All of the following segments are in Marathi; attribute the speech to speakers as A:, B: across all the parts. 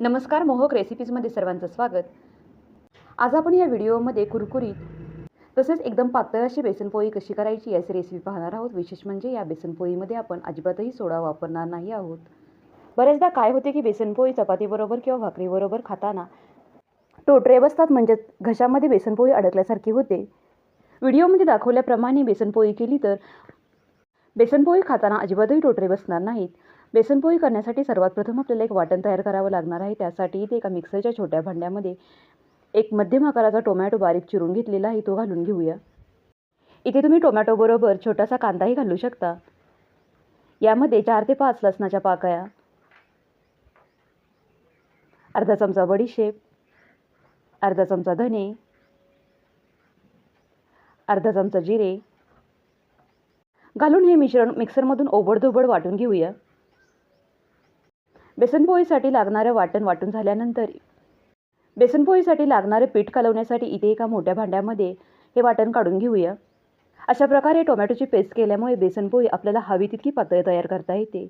A: नमस्कार मोहक रेसिपीजमध्ये सर्वांचं स्वागत. आज आपण या व्हिडिओमध्ये कुरकुरीत तसेच एकदम पातळ अशी बेसनपोळी कशी करायची याची रेसिपी पाहणार आहोत. विशेष म्हणजे या बेसनपोळीमध्ये आपण अजिबातही सोडा वापरणार नाही आहोत. बऱ्याचदा काय होते की बेसनपोळी चपातीबरोबर किंवा भाकरीबरोबर खाताना टोटरे बसतात म्हणजेच घशामध्ये बेसनपोळी अडकल्यासारखी होते. व्हिडिओमध्ये दाखवल्याप्रमाणे बेसनपोळी केली तर बेसनपोळी खाताना अजिबातही टोटरे बसणार नाहीत. बेसनपोळी करण्यासाठी सर्वात प्रथम आपल्याला एक वाटण तयार करावं लागणार आहे. त्यासाठी इथे एका मिक्सरच्या छोट्या भांड्यामध्ये एक मध्यम आकाराचा टोमॅटो बारीक चिरून घेतलेला आहे. तो घालून घेऊया. इथे तुम्ही टोमॅटोबरोबर छोटासा कांदाही घालू शकता. यामध्ये चार ते पाच लसणाच्या पाकळ्या अर्धा चमचा बडीशेप अर्धा चमचा धने अर्धा चमचा जिरे. घालून हे मिश्रण मिक्सरमधून ओबडधोबड वाटून घेऊया. बेसनपोळीसाठी लागणारं वाटण वाटून झाल्यानंतर बेसनपोळीसाठी लागणारं पीठ कालवण्यासाठी इथे एका मोठ्या भांड्यामध्ये हे वाटण काढून घेऊया. अशा प्रकारे टोमॅटोची पेस्ट केल्यामुळे बेसनपोळी आपल्याला हवी तितकी पातळी तयार करता येते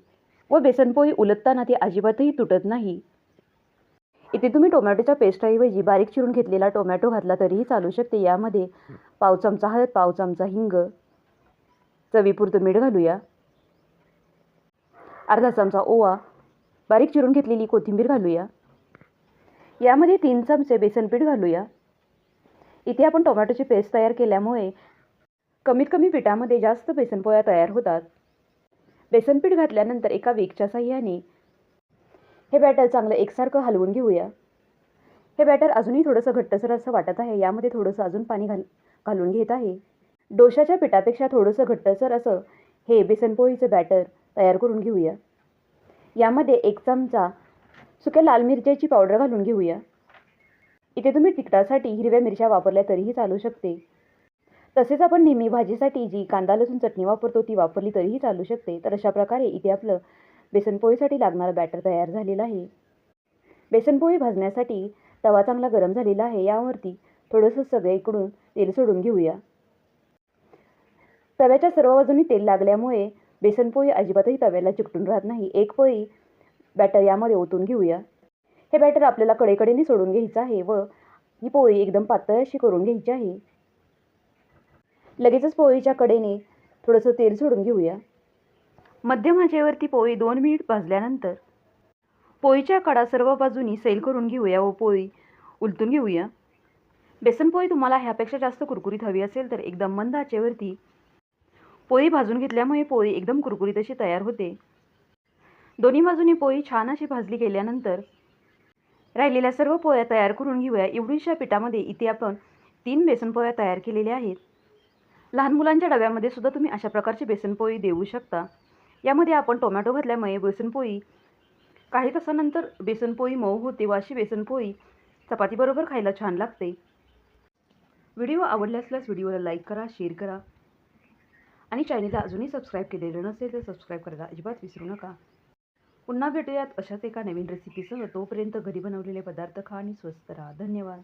A: व बेसनपोळी उलटताना ती अजिबातही तुटत नाही. इथे तुम्ही टोमॅटोच्या पेस्टऐवजी बारीक चिरून घेतलेला टोमॅटो घातला तरीही चालू शकते. यामध्ये पाव चमचा हळद पाव चमचा हिंग चवीपुरतं मीठ घालूया. अर्धा चमचा ओवा बारीक चिरून घेतलेली कोथिंबीर घालूया. यामध्ये तीन चमचे बेसनपीठ घालूया. इथे आपण टोमॅटोची पेस्ट तयार केल्यामुळे कमीत कमी पिठामध्ये जास्त बेसनपोळ्या तयार होतात. बेसनपीठ घातल्यानंतर एका वेगच्या साह्याने हे बॅटर चांगलं एकसारखं हलवून घेऊया. हे बॅटर अजूनही थोडंसं घट्टसर असं वाटत आहे. यामध्ये थोडंसं अजून पाणी घाल घालून घेत आहे. डोशाच्या पिठापेक्षा थोडंसं घट्टसर असं हे बेसनपोळीचं बॅटर तयार करून घेऊया. यामध्ये एक चमचा सुक्या लाल मिरच्याची पावडर घालून घेऊया. इथे तुम्ही तिखटासाठी हिरव्या मिरच्या वापरल्या तरीही चालू शकते. तसेच आपण नेहमी भाजीसाठी जी कांदा लसूण चटणी वापरतो ती वापरली तरीही चालू शकते. तर अशा प्रकारे इथे आपलं बेसनपोळीसाठी लागणारं बॅटर तयार झालेलं आहे. बेसनपोळी भाजण्यासाठी तवा चांगला गरम झालेला आहे. यावरती थोडंसं सगळीकडून तेल सोडून घेऊया. तव्याच्या सर्व बाजूनी तेल लागल्यामुळे बेसनपोळी अजिबातही तव्याला चिकटून राहत नाही. एक पोळी बॅटर यामध्ये ओतून घेऊया. हे बॅटर आपल्याला कडेकडेने सोडून घ्यायचं आहे व ही पोळी एकदम पातळ अशी करून घ्यायची आहे. लगेचच पोळीच्या कडेने थोडंसं तेल सोडून घेऊया. मध्यम आचेवरती पोळी दोन मिनिट भाजल्यानंतर पोळीच्या कडा सर्व बाजूनी सैल करून घेऊया व पोळी उलटून घेऊया. बेसनपोळी तुम्हाला ह्यापेक्षा जास्त कुरकुरीत हवी असेल तर एकदम मंद आचेवरती पोळी भाजून घेतल्यामुळे पोळी एकदम कुरकुरीत अशी तयार होते. दोन्ही बाजूनी पोळी छान अशी भाजली गेल्यानंतर राहिलेल्या सर्व पोळ्या तयार करून घेऊया. एवढीशा पिठामध्ये इथे आपण तीन बेसन पोळ्या तयार केलेल्या आहेत. लहान मुलांच्या डब्यामध्ये सुद्धा तुम्ही अशा प्रकारची बेसनपोळी देऊ शकता. यामध्ये आपण टोमॅटो घातल्यामुळे बेसनपोळी काही तासानंतर बेसनपोळी मऊ होते व अशी बेसनपोळी चपातीबरोबर खायला छान लागते. व्हिडिओ आवडल्यास व्हिडिओला लाईक करा शेअर करा. आणि चॅनलला अजूनही सबस्क्राईब केलेलं नसेल तर सबस्क्राईब करायला अजिबात विसरू नका. पुन्हा भेटूयात अशाच एका नवीन रेसिपीसह तोपर्यंत घरी बनवलेले पदार्थ खा आणि स्वस्त राहा. धन्यवाद.